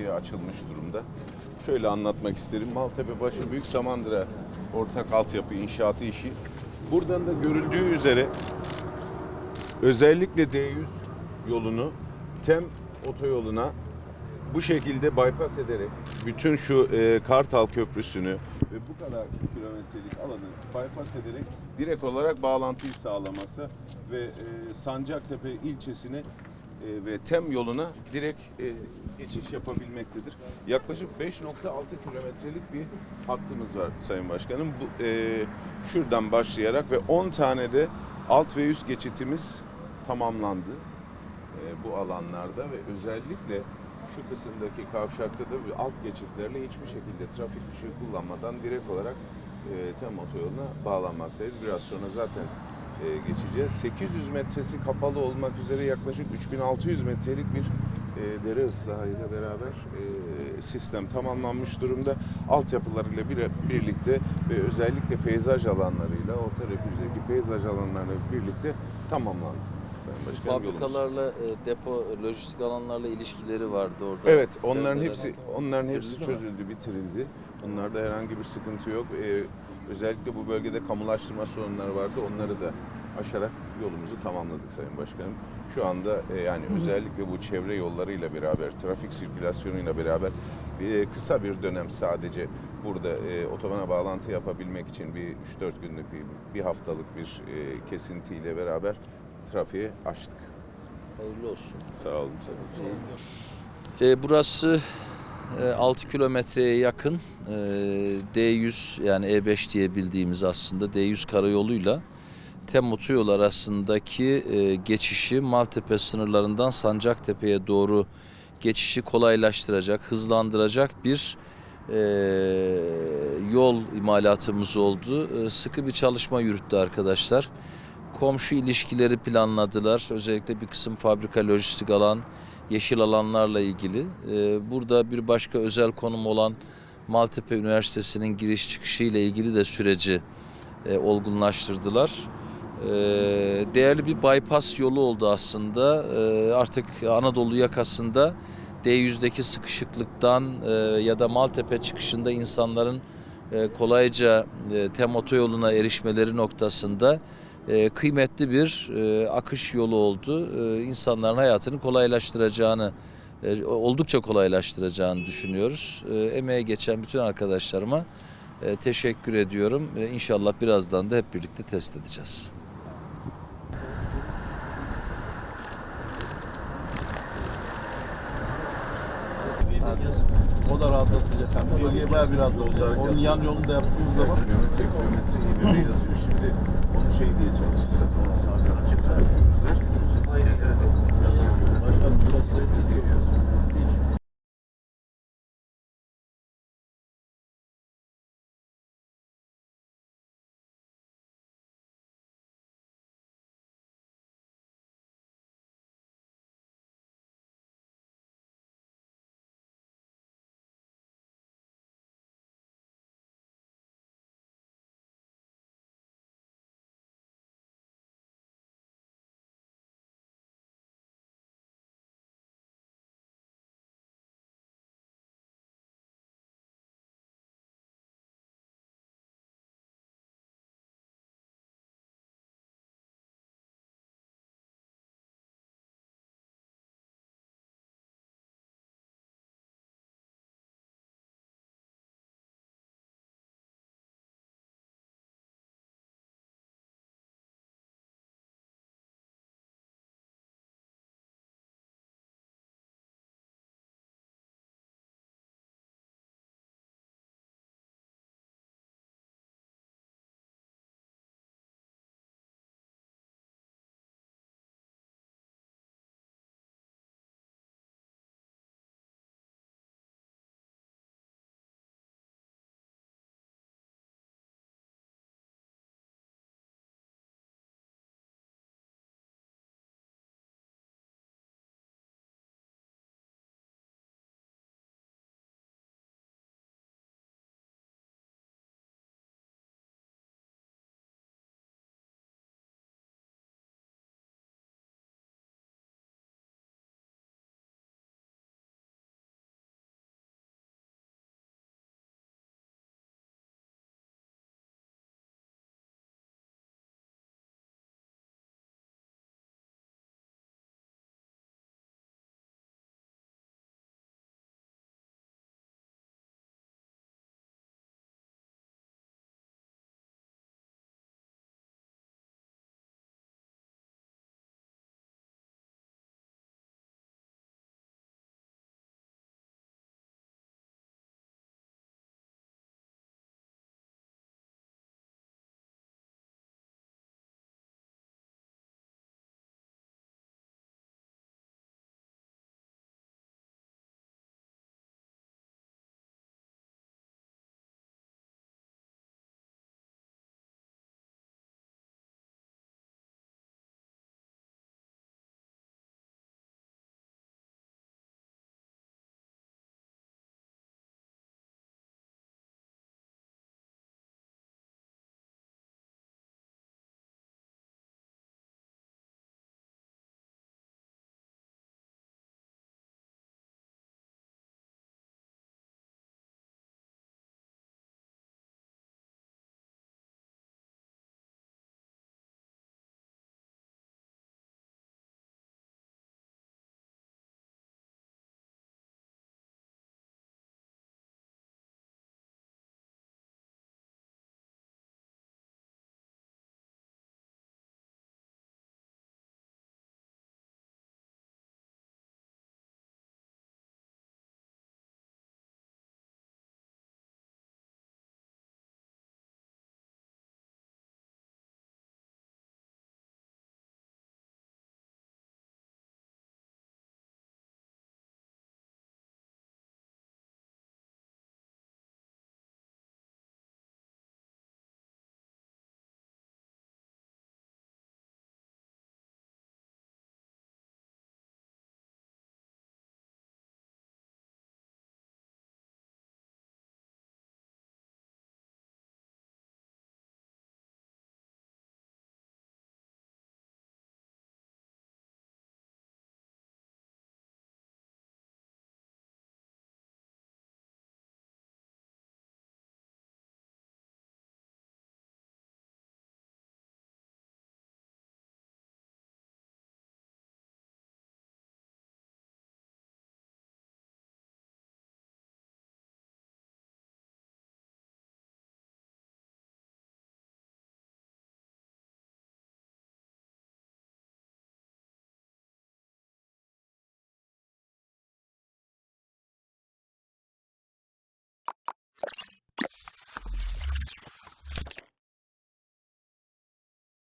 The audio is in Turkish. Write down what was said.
trafiğe açılmış durumda. Şöyle anlatmak isterim. Maltepe Başı Büyük Samandıra ortak altyapı inşaatı işi. Buradan da görüldüğü üzere özellikle D100 yolunu TEM otoyoluna bu şekilde bypass ederek bütün şu e, Kartal Köprüsü'nü ve bu kadar kilometrelik alanı bypass ederek direkt olarak bağlantıyı sağlamakta ve e, Sancaktepe ilçesine ve TEM yoluna direkt e, geçiş yapabilmektedir. Yaklaşık 5.6 kilometrelik bir hattımız var Sayın Başkanım. Bu, e, şuradan başlayarak ve 10 tane de alt ve üst geçitimiz tamamlandı e, bu alanlarda ve özellikle şu kısımdaki kavşakta da alt geçitlerle hiçbir şekilde trafik ışığı kullanmadan direkt olarak e, TEM otoyoluna bağlanmaktayız. Biraz sonra zaten e, geçeceğiz. 800 metresi kapalı olmak üzere yaklaşık 3600 metrelik bir e, dere ıslahıyla beraber e, sistem tamamlanmış durumda. Altyapılarıyla bir, birlikte ve özellikle peyzaj alanlarıyla, orta refüjdeki peyzaj alanlarıyla birlikte tamamlandı. Başkanım. Fabrikalarla e, depo, lojistik alanlarla ilişkileri vardı orada. Evet, onların hepsi onların hepsi çözüldü, bitirildi. Onlarda herhangi bir sıkıntı yok. Ee, özellikle bu bölgede kamulaştırma sorunları vardı. Onları da aşarak yolumuzu tamamladık Sayın Başkanım. Şu anda e, yani özellikle bu çevre yollarıyla beraber, trafik sirkülasyonuyla beraber bir, kısa bir dönem sadece burada e, otobana bağlantı yapabilmek için bir 3-4 günlük bir, bir haftalık bir e, kesintiyle beraber trafiği açtık. Hayırlı olsun. Sağ olun Sayın Başkanım. E, burası e, 6 kilometreye yakın e, D100 yani E5 diye bildiğimiz aslında D100 karayoluyla Tem otoyolu arasındaki e, geçişi Maltepe sınırlarından Sancaktepe'ye doğru geçişi kolaylaştıracak, hızlandıracak bir e, yol imalatımız oldu. Sıkı bir çalışma yürüttü arkadaşlar. Komşu ilişkileri planladılar. Özellikle bir kısım fabrika lojistik alan, yeşil alanlarla ilgili. Ee, Burada bir başka özel konum olan Maltepe Üniversitesi'nin giriş çıkışı ile ilgili de süreci e, olgunlaştırdılar. Ee, Değerli bir bypass yolu oldu aslında. Ee, Artık Anadolu yakasında D100'deki sıkışıklıktan e, ya da Maltepe çıkışında insanların e, kolayca TEM otoyoluna erişmeleri noktasında e, kıymetli bir e, akış yolu oldu. E, insanların hayatını kolaylaştıracağını, e, oldukça kolaylaştıracağını düşünüyoruz. E, emeğe geçen bütün arkadaşlarıma e, teşekkür ediyorum. E, inşallah birazdan da hep birlikte test edeceğiz. O da rahatlatacak. Yani bölgeye bayağı bir rahatlatacak. Onun yan yolunu da yaptığımız zaman kilometre kilometre yazıyor şimdi. Şey diye çalışacağız. Onu çalışıyoruz. başkanım burası